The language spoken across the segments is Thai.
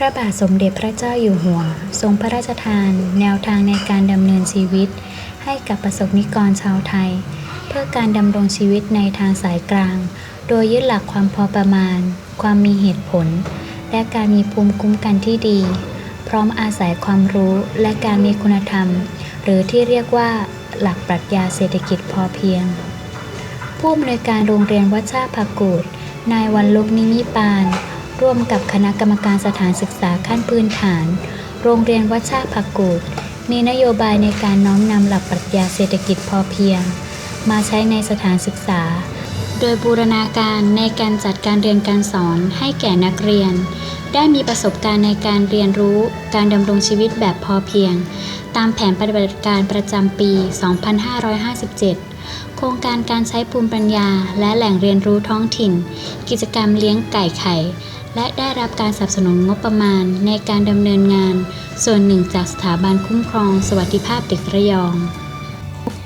พระบาทสมเด็จพระเจ้าอยู่หัว ทรงพระราชทาน แนวทางในการดำเนินชีวิต ให้กับประสบนิกรชาวไทย เพื่อการดำรงชีวิตในทางสายกลาง โดยยึดหลักความพอประมาณ ความมีเหตุผล และการมีภูมิคุ้มกันที่ดี พร้อมอาศัยความรู้และการมีคุณธรรม หรือที่เรียกว่าหลักปรัชญาเศรษฐกิจพอเพียง ผู้อำนวยการโรงเรียนวัดชาพักกูดนายวันลุกนิมิปาน ร่วมกับคณะกรรมการสถานศึกษาขั้นพื้นฐาน โรงเรียนวัดชาพักกูดมีนโยบายในการน้อมนำหลักปรัชญาเศรษฐกิจพอเพียง มาใช้ในสถานศึกษา โดยบูรณาการในการจัดการเรียนการสอนให้แก่นักเรียน ได้มีประสบการณ์ในการเรียนรู้การดำรงชีวิตแบบพอเพียง ตามแผนปฏิบัติการประจำปี 2557โครงการการใช้ภูมิปัญญาและแหล่งเรียนรู้ท้องถิ่น กิจกรรมเลี้ยงไก่ไข่ และได้รับการสนับสนุนงบประมาณในการดำเนินงาน ส่วนหนึ่งจากสถาบันคุ้มครองสวัสดิภาพเด็กระยอง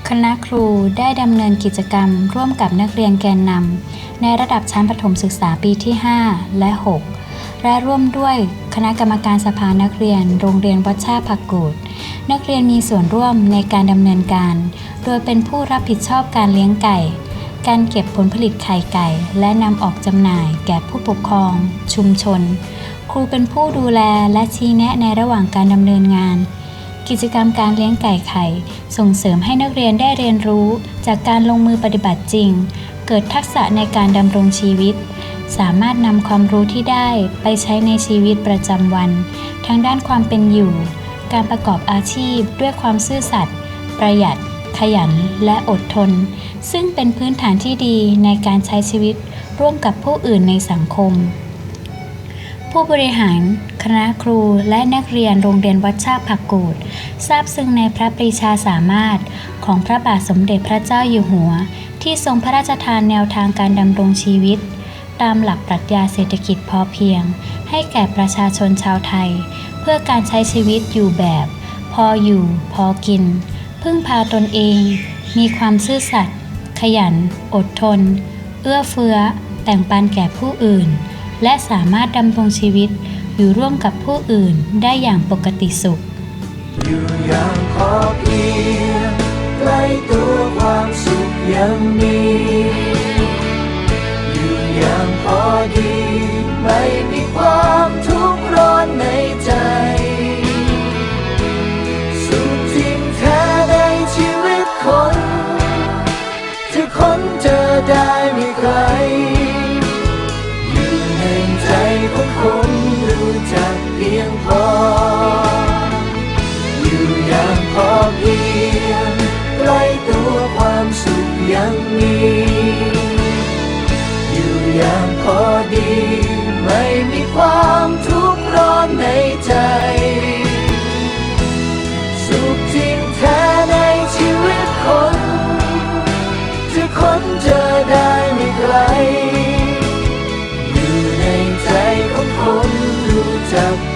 คณะครูได้ดำเนินกิจกรรม ร่วมกับนักเรียนแกนนำในระดับชั้นประถมศึกษาปีที่ 5 และ 6 และร่วมด้วยคณะกรรมการสภานักเรียน โรงเรียนวัดชาพักกูด นักเรียนมีส่วนร่วมในการดำเนินการ โดยเป็นผู้รับผิดชอบการเลี้ยงไก่ การเก็บผลผลิตไข่ไก่ และนำออกจำหน่ายแก่ผู้ปกครอง ชุมชน ครูเป็นผู้ดูแลและชี้แนะในระหว่างการดำเนินงาน กิจกรรมการเลี้ยงไก่ไข่ ส่งเสริมให้นักเรียนได้เรียนรู้ จากการลงมือปฏิบัติจริง เกิดทักษะในการดำรงชีวิต สามารถนำความรู้ที่ได้ไปใช้ในชีวิตประจำวัน ทั้งด้านความเป็นอยู่ การประกอบอาชีพด้วยความซื่อสัตย์ประหยัด ขยันและอดทน ซึ่งเป็นพื้นฐานที่ดีในการใช้ชีวิตร่วมกับผู้อื่นในสังคม ผู้บริหาร คณะครูและนักเรียนโรงเรียนวัดชาผักกูดทราบซึ้งในพระปรีชาสามารถของพระบาทสมเด็จพระเจ้าอยู่หัว ที่ทรงพระราชทานแนวทางการดำรงชีวิต ตามหลักปรัชญาเศรษฐกิจพอเพียง ให้แก่ประชาชนชาวไทย เพื่อการใช้ชีวิตอยู่แบบ พออยู่ พอกิน พึ่งพาตนเอง มีความซื่อสัตย์ขยัน อดทน เอื้อเฟื้อ แต่งปันแก่ผู้อื่น และสามารถดำรงชีวิตอยู่ร่วมกับผู้อื่นได้อย่างปกติสุข อยู่อย่างพอเพียงใกล้ตัวความสุขยังมี อยู่อย่างพอดี ค้นเจอได้ไม่ไกล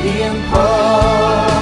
tiempo.